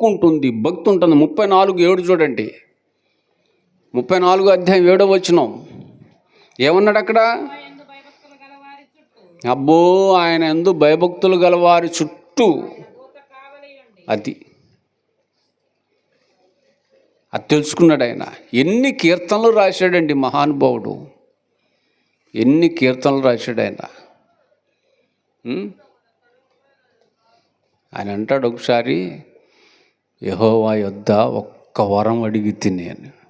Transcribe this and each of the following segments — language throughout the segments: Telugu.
హక్కు ఉంటుంది భక్తి ఉంటుంది ముప్పై నాలుగు ఏడు చూడండి. ముప్పై నాలుగు అధ్యాయం ఏడో వచ్చినాం ఏమన్నాడు అక్కడ? అబ్బో ఆయన ఎందు భయభక్తులు గలవారి చుట్టూ అది. అది తెలుసుకున్నాడు ఆయన. ఎన్ని కీర్తనలు రాశాడండి మహానుభావుడు. ఎన్ని కీర్తనలు రాశాడు ఆయన. ఆయన అంటాడు ఒకసారి యహోవా యొద్ద ఒక్క వరం అడిగి నేను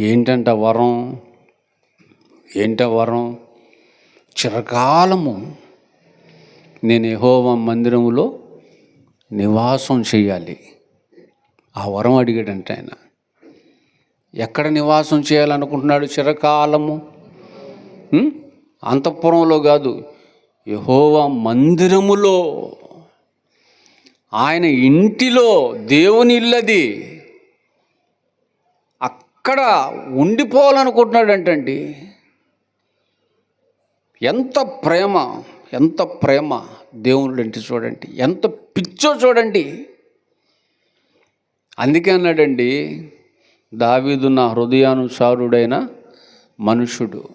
ఏంటంట వరం? ఏంట వరం? చిరకాలము నేను యహోవా మందిరములో నివాసం చేయాలి. ఆ వరం అడిగాడంట ఆయన. ఎక్కడ నివాసం చేయాలనుకుంటున్నాడు చిరకాలము? అంతఃపురంలో కాదు. యహోవా మందిరములో ఆయన ఇంటిలో దేవుని ఇల్లది. అక్కడ ఉండిపోవాలనుకుంటున్నాడంటండి. ఎంత ప్రేమ ఎంత ప్రేమ దేవుడు అంటే చూడండి. ఎంత పిచ్చో చూడండి. అందుకే అన్నాడండి దావీదు నా హృదయానుసారుడైన మనుషుడు.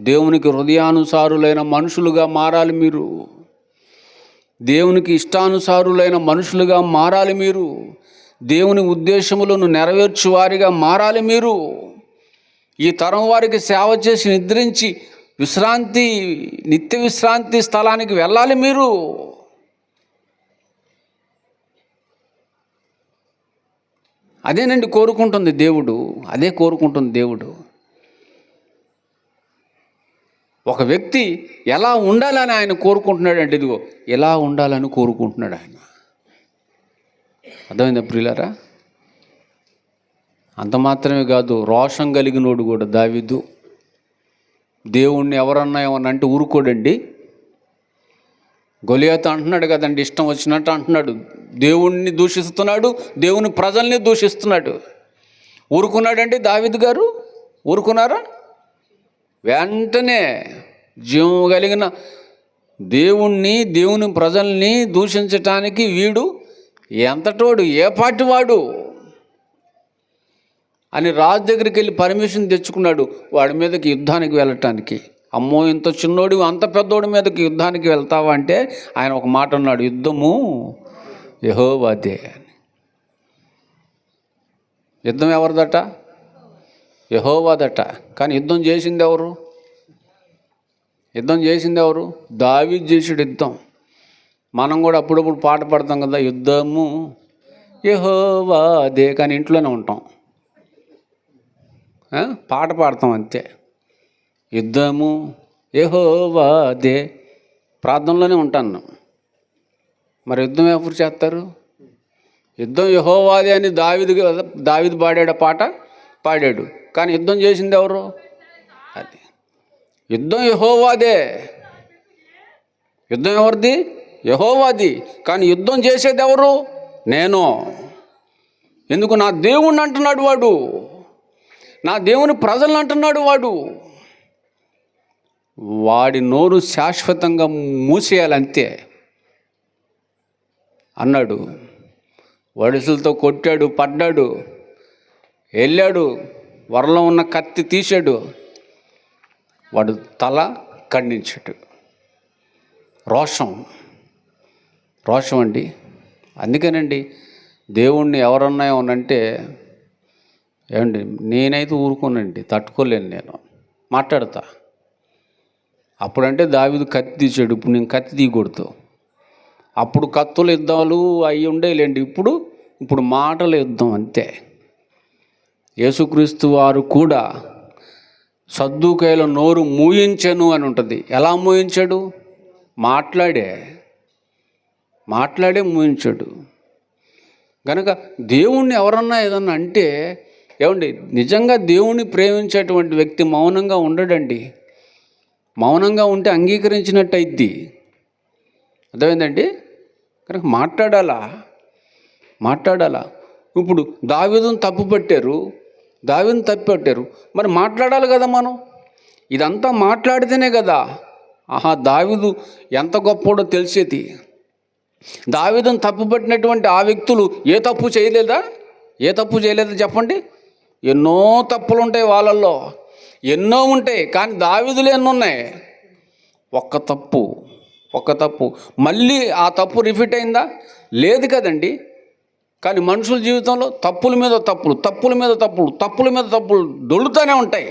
దేవునికి హృదయానుసారులైన మనుషులుగా మారాలి మీరు. దేవునికి ఇష్టానుసారులైన మనుషులుగా మారాలి మీరు. దేవుని ఉద్దేశములను నెరవేర్చు వారిగా మారాలి మీరు. ఈ తరం వారికి సేవ చేసి నిద్రించి విశ్రాంతి నిత్య విశ్రాంతి స్థలానికి వెళ్ళాలి మీరు. అదేనండి కోరుకుంటుంది దేవుడు. అదే కోరుకుంటుంది దేవుడు. ఒక వ్యక్తి ఎలా ఉండాలని ఆయన కోరుకుంటున్నాడు అంటే ఇదిగో ఎలా ఉండాలని కోరుకుంటున్నాడు ఆయన. అర్థమైందా ప్రియులారా? అంత మాత్రమే కాదు రోషం కలిగినోడు కూడా దావిదు. దేవుణ్ణి ఎవరన్నా ఏమన్నా అంటే ఊరుకోడండి. గొలియాత అంటున్నాడు కదండి ఇష్టం వచ్చినట్టు అంటున్నాడు. దేవుణ్ణి దూషిస్తున్నాడు దేవుని ప్రజల్ని దూషిస్తున్నాడు. ఊరుకున్నాడండి దావిద్ గారు? ఊరుకున్నారా? వెంటనే జీవం కలిగిన దేవుణ్ణి దేవుని ప్రజల్ని దూషించటానికి వీడు ఎంతటోడు ఏ పాటి వాడు? అని రాజు దగ్గరికి వెళ్ళి పర్మిషన్ తెచ్చుకున్నాడు వాడి మీదకి యుద్ధానికి వెళ్ళటానికి. అమ్మో ఇంత చిన్నోడు అంత పెద్దోడి మీదకి యుద్ధానికి వెళ్తావా అంటే ఆయన ఒక మాట అన్నాడు యుద్ధము యహోవాదే అని. యుద్ధం ఎవరిదట? యహోవాదట. కానీ యుద్ధం చేసింది ఎవరు? యుద్ధం చేసింది ఎవరు? దావి చేసాడు యుద్ధం. మనం కూడా అప్పుడప్పుడు పాట పాడతాం కదా యుద్ధము యహోవాదే కానీ ఇంట్లోనే ఉంటాం. పాట పాడతాం అంతే. యుద్ధము యహోవాదే ప్రార్థనలోనే ఉంటాను మరి యుద్ధం ఎప్పుడు చేస్తారు? యుద్ధం యహోవాదే అని దావిది దావిది పాడాడు పాట పాడాడు. కానీ యుద్ధం చేసింది ఎవరు? అది. యుద్ధం యహోవాదే. యుద్ధం ఎవరిది? యహోవాది. కానీ యుద్ధం చేసేది ఎవరు నేను. ఎందుకు నా దేవుణ్ణి అంటున్నాడు వాడు? నా దేవుని ప్రజలను అంటున్నాడు వాడు. వాడి నోరు శాశ్వతంగా మూసేయాలంతే. అన్నాడు. వడిసలతో కొట్టాడు పడ్డాడు. వెళ్ళాడు. వరలో ఉన్న కత్తి తీశాడు. వాడు తల ఖండించాడు. రోషం. రోషం అండి. అందుకేనండి దేవుణ్ణి ఎవరన్నా ఏమనంటే ఏమండి నేనైతే ఊరుకోనండి తట్టుకోలేను నేను. మాట్లాడతా. అప్పుడంటే దావిదు కత్తి తీసాడు ఇప్పుడు నేను కత్తి తీయకూడదు. అప్పుడు కత్తుల యుద్ధాలు అవి ఉండేలేండి ఇప్పుడు ఇప్పుడు మాటల యుద్ధం అంతే. యేసుక్రీస్తు వారు కూడా సద్దుకాయల నోరు మూయించను అని ఉంటుంది. ఎలా మూయించాడు? మాట్లాడే మాట్లాడే మూయించాడు. కనుక దేవుణ్ణి ఎవరన్నా ఏదన్నా అంటే ఏమండి నిజంగా దేవుణ్ణి ప్రేమించేటువంటి వ్యక్తి మౌనంగా ఉండడండి. మౌనంగా ఉంటే అంగీకరించినట్టు అయిద్ది అర్థమైందండి? కనుక మాట్లాడాలా? మాట్లాడాలా? ఇప్పుడు దావేదం తప్పు పట్టారు. దావిని తప్పిపెట్టారు. మరి మాట్లాడాలి కదా మనం? ఇదంతా మాట్లాడితేనే కదా. ఆహా దావీదు ఎంత గొప్పోడో తెలిసేది. దావీదును తప్పుపట్టినటువంటి ఆ వ్యక్తులు ఏ తప్పు చేయలేదా? ఏ తప్పు చేయలేదా చెప్పండి? ఎన్నో తప్పులు ఉంటాయి వాళ్ళల్లో. ఎన్నో ఉంటాయి కానీ దావీదులు ఎన్ని ఉన్నాయి? ఒక్క తప్పు ఒక్క తప్పు. మళ్ళీ ఆ తప్పు రిపీట్ అయిందా? లేదు కదండి. కానీ మనుషుల జీవితంలో తప్పుల మీద తప్పులు తప్పుల మీద తప్పులు తప్పుల మీద తప్పులు దొల్లుతూనే ఉంటాయి.